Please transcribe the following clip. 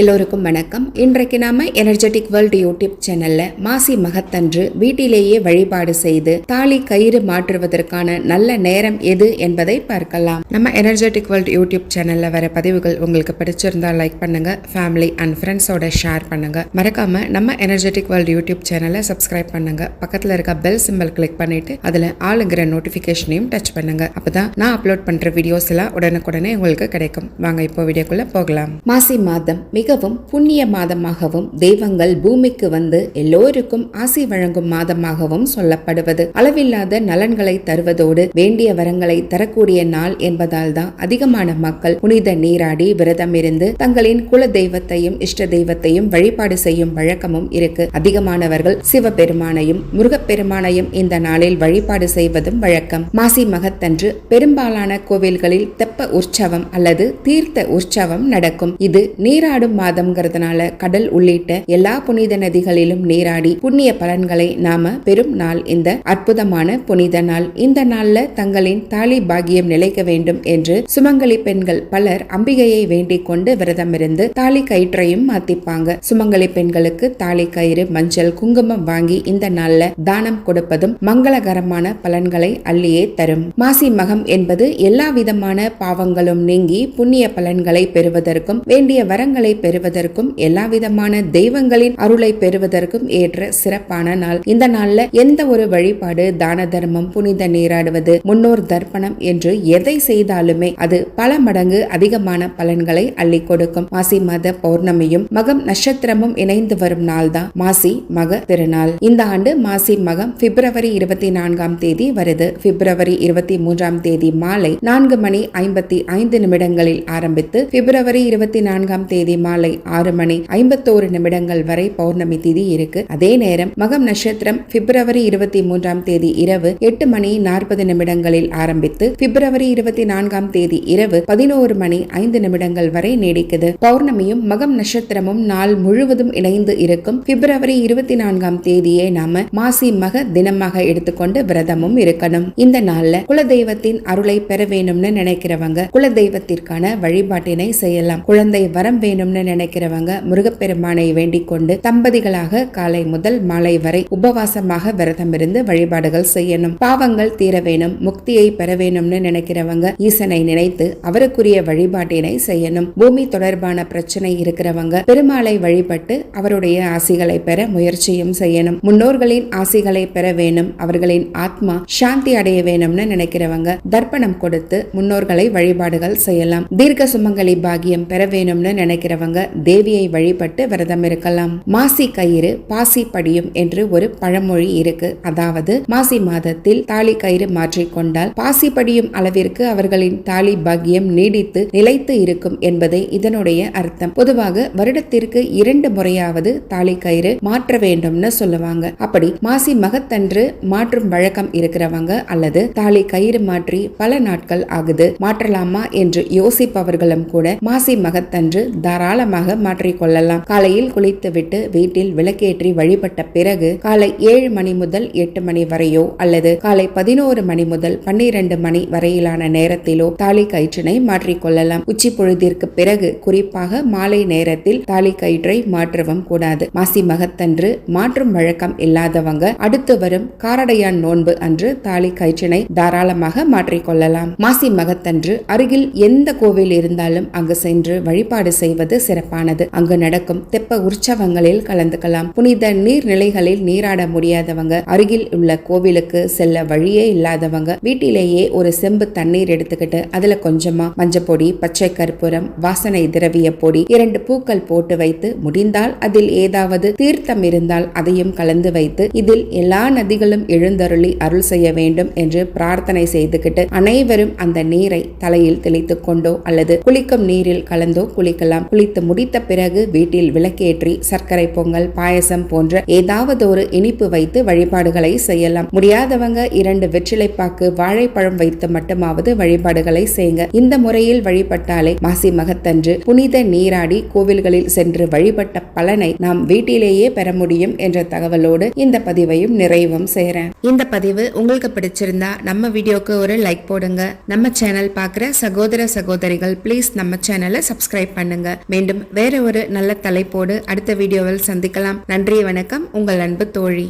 எல்லோருக்கும் வணக்கம். இன்றைக்கு நாம எனர்ஜெட்டிக் வேர்ல்டு யூடியூப் சேனல்ல மாசி மகத்தன்று வீட்டிலேயே வழிபாடு செய்து தாலி கயிறு மாற்றுவதற்கான நல்ல நேரம் எது என்பதை பார்க்கலாம். நம்ம எனர்ஜெட்டிக் வேர்ல்டு யூடியூப் சேனல்ல வர பதிவுகள் உங்களுக்கு பிடிச்சிருந்தா லைக் பண்ணுங்க ஃபேமிலி அண்ட் ஃப்ரெண்ட்ஸோட ஷேர் பண்ணுங்க. மறக்காம நம்ம எனர்ஜெட்டிக் வேர்ல்டு யூடியூப் சேனலை சப்ஸ்கிரைப் பண்ணுங்க. பக்கத்துல இருக்க பெல் சிம்பல் கிளிக் பண்ணிட்டு அதுல ஆளுங்கிற நோட்டிபிகேஷனையும் டச் பண்ணுங்க. அப்பதான் நான் அப்லோட் பண்ற வீடியோஸ் எல்லாம் உடனுக்குடனே உங்களுக்கு கிடைக்கும். வாங்க இப்போ வீடியோக்குள்ள போகலாம். மாசி மாதம் மிகவும் புண்ணிய மாதமாகவும் தெய்வங்கள் பூமிக்கு வந்து எல்லோருக்கும் ஆசி வழங்கும் மாதமாகவும் சொல்லப்படுவது. அளவில்லாத நலன்களை தருவதோடு வேண்டிய வரங்களை தரக்கூடிய நாள் என்பதால் தான் அதிகமான மக்கள் புனித நீராடி விரதம் இருந்து தங்களின் குல தெய்வத்தையும் இஷ்ட தெய்வத்தையும் வழிபாடு செய்யும் வழக்கமும் இருக்கு. அதிகமானவர்கள் சிவபெருமானையும் முருகப்பெருமானையும் இந்த நாளில் வழிபாடு செய்வதும் வழக்கம். மாசி மகத்தன்று பெரும்பாலான கோவில்களில் தெப்ப உற்சவம் அல்லது தீர்த்த உற்சவம் நடக்கும். இது நீராடும் மாதம்ங்கிறதுனால கடல் உள்ளிட்ட எல்லா புனித நதிகளிலும் நீராடி புண்ணிய பலன்களை நாம பெரும் நாள் இந்த அற்புதமான புனித நாள். இந்த நாள்ல தங்களின் தாலி பாகியம் நிலைக்க வேண்டும் என்று சுமங்கலி பெண்கள் பலர் அம்பிகையை வேண்டிக் கொண்டு விரதம் இருந்து தாலி கயிற்றையும் மாத்திப்பாங்க. சுமங்கலி பெண்களுக்கு தாலி கயிறு மஞ்சள் குங்குமம் வாங்கி இந்த நாள்ல தானம் கொடுப்பதும் மங்களகரமான பலன்களை அள்ளியே தரும். மாசி மகம் என்பது எல்லா விதமான பாவங்களும் நீங்கி புண்ணிய பலன்களை பெறுவதற்கும் வேண்டிய வரங்களை பெறுவதற்கும் எல்லா விதமான தெய்வங்களின் அருளை பெறுவதற்கும் ஏற்ற சிறப்பான நாள். இந்த நாள்ல எந்த ஒரு வழிபாடு தான தர்மம் புனித நீராடுவது முன்னோர் தர்ப்பணம் என்று எதை செய்தாலுமே அது பல மடங்கு அதிகமான பலன்களை அள்ளி கொடுக்கும். மாசி மாத பௌர்ணமியும் மகம் நட்சத்திரமும் இணைந்து வரும் நாள் தான் மாசி மக திருநாள். இந்த ஆண்டு மாசி மகம் பிப்ரவரி இருபத்தி நான்காம் தேதி வருது. பிப்ரவரி இருபத்தி மூன்றாம் தேதி மாலை நான்கு மணி ஐம்பத்தி ஐந்து நிமிடங்களில் ஆரம்பித்து பிப்ரவரி இருபத்தி நான்காம் தேதி மாலை ஆறு மணி ஐம்பத்தோரு நிமிடங்கள் வரை பௌர்ணமி திதி இருக்கு. அதே நேரம் மகம் நட்சத்திரம் பிப்ரவரி இருபத்தி மூன்றாம் தேதி இரவு எட்டு மணி நாற்பது நிமிடங்களில் ஆரம்பித்து பிப்ரவரி இருபத்தி நான்காம் தேதி இரவு பதினோரு மணி ஐந்து நிமிடங்கள் வரை நீடிக்குது. பௌர்ணமியும் மகம் நட்சத்திரமும் நாள் முழுவதும் இணைந்து இருக்கும். பிப்ரவரி இருபத்தி நான்காம் தேதியை நாம மாசி மக தினமாக எடுத்துக்கொண்டு விரதமும் இருக்கணும். இந்த நாள்ல குலதெய்வத்தின் அருளை பெற வேணும்னு நினைக்கிறவங்க குலதெய்வத்திற்கான வழிபாட்டினை செய்யலாம். குழந்தை வரம் வேணும்னு நினைக்கிறவங்க முருகப்பெருமானை வேண்டிக் கொண்டு தம்பதிகளாக காலை முதல் மாலை வரை உபவாசமாக விரதம் இருந்து வழிபாடுகள் செய்யணும். பாவங்கள் தீர வேணும் முக்தியை பெற வேணும்னு நினைக்கிறவங்க ஈசனை நினைத்து அவருக்குரிய வழிபாட்டினை செய்யணும். பூமி தொடர்பான பிரச்சனை இருக்கிறவங்க பெருமாளை வழிபட்டு அவருடைய ஆசிகளை பெற முயற்சியும் செய்யணும். முன்னோர்களின் ஆசிகளை பெற வேணும் அவர்களின் ஆத்மா சாந்தி அடைய வேணும்னு நினைக்கிறவங்க தர்ப்பணம் கொடுத்து முன்னோர்களை வழிபாடுகள் செய்யலாம். தீர்க்க சுமங்கலி பாகியம் பெற வேணும்னு நினைக்கிறவங்க இருக்கிறவங்க தேவியை வழிபட்டு விரதம் இருக்கலாம். மாசி கயிறு பாசி படியும் என்று ஒரு பழமொழி இருக்கு. அதாவது மாசி மாதத்தில் தாலி கயிறு மாற்றிக்கொண்டால் பாசி படியும் அளவிற்கு அவர்களின் தாலி பாக்கியம் நீடித்து நிலைத்து இருக்கும் என்பதே இதனுடைய அர்த்தம். பொதுவாக வருடத்திற்கு இரண்டு முறையாவது தாலி கயிறு மாற்ற வேண்டும்னு சொல்லுவாங்க. அப்படி மாசி மகத்தன்று மாற்றும் வழக்கம் இருக்கிறவங்க அல்லது தாலி கயிறு மாற்றி பல நாட்கள் ஆகுது மாற்றலாமா என்று யோசிப்பவர்களும் கூட மாசி மகத்தன்று தாராள காலமாக மாற்றிக்கொள்ளலாம். காலையில் குளித்துவிட்டு வீட்டில் விளக்கேற்றி வழிபட்ட பிறகு காலை ஏழு மணி முதல் எட்டு மணி வரையோ அல்லது காலை பதினோரு மணி முதல் பன்னிரண்டு மணி வரையிலான நேரத்திலோ தாலி கயிற்றினை மாற்றிக்கொள்ளலாம். உச்சி பொழுதிற்கு பிறகு குறிப்பாக மாலை நேரத்தில் தாலி கயிற்றை மாற்றவும் கூடாது. மாசி மகத்தன்று மாற்றும் வழக்கம் இல்லாதவங்க அடுத்து வரும் காரடையான் நோன்பு அன்று தாலி கயிற்றினை தாராளமாக மாற்றிக்கொள்ளலாம். மாசி மகத்தன்று அருகில் எந்த கோவில் இருந்தாலும் அங்கு சென்று வழிபாடு செய்வது சிறப்பானது. அங்கு நடக்கும் தெப்ப உற்சவங்களில் கலந்துக்கலாம். புனித நீர்நிலைகளில் நீராட முடியாதவங்க அருகில் உள்ள கோவிலுக்கு செல்ல வழியே இல்லாதவங்க வீட்டிலேயே ஒரு செம்பு தண்ணீர் எடுத்துக்கிட்டு அதுல கொஞ்சமா மஞ்சப்பொடி பச்சை கற்பூரம் வாசனை திரவிய பொடி இரண்டு பூக்கள் போட்டு வைத்து முடிந்தால் அதில் ஏதாவது தீர்த்தம் இருந்தால் அதையும் கலந்து வைத்து இதில் எல்லா நதிகளும் எழுந்தருளி அருள் செய்ய வேண்டும் என்று பிரார்த்தனை செய்துகிட்டு அனைவரும் அந்த நீரை தலையில் தெளித்துக் கொண்டோ அல்லது குளிக்கும் நீரில் கலந்தோ குளிக்கலாம். குளித்து முடித்த பிறகு வீட்டில் விளக்கேற்றி சர்க்கரை பொங்கல் பாயசம் போன்ற ஏதாவது ஒரு இனிப்பு வைத்து வழிபாடுகளை செய்யலாம். முடியாதவங்க இரண்டு வெற்றிலைப்பாக்கு வாழைப்பழம் வைத்து மட்டுமாவது வழிபாடுகளை செய்யுங்க. இந்த முறையில் வழிபட்டாலே மாசி மகத்தன்று புனித நீராடி கோவில்களில் சென்று வழிபட்ட பலனை நாம் வீட்டிலேயே பெற முடியும் என்ற தகவலோடு இந்த பதிவையும் நிறைவும் செய்கிறேன் இந்த பதிவு உங்களுக்கு பிடிச்சிருந்தா நம்ம வீடியோக்கு ஒரு லைக் போடுங்க. நம்ம சேனல் பார்க்குற சகோதர சகோதரிகள் ப்ளீஸ் நம்ம சேனலை சப்ஸ்கிரைப் பண்ணுங்க. மீண்டும் மீண்டும் வேற ஒரு நல்ல தலைப்போடு அடுத்த வீடியோவில் சந்திக்கலாம். நன்றி வணக்கம். உங்கள் அன்பு தோழி.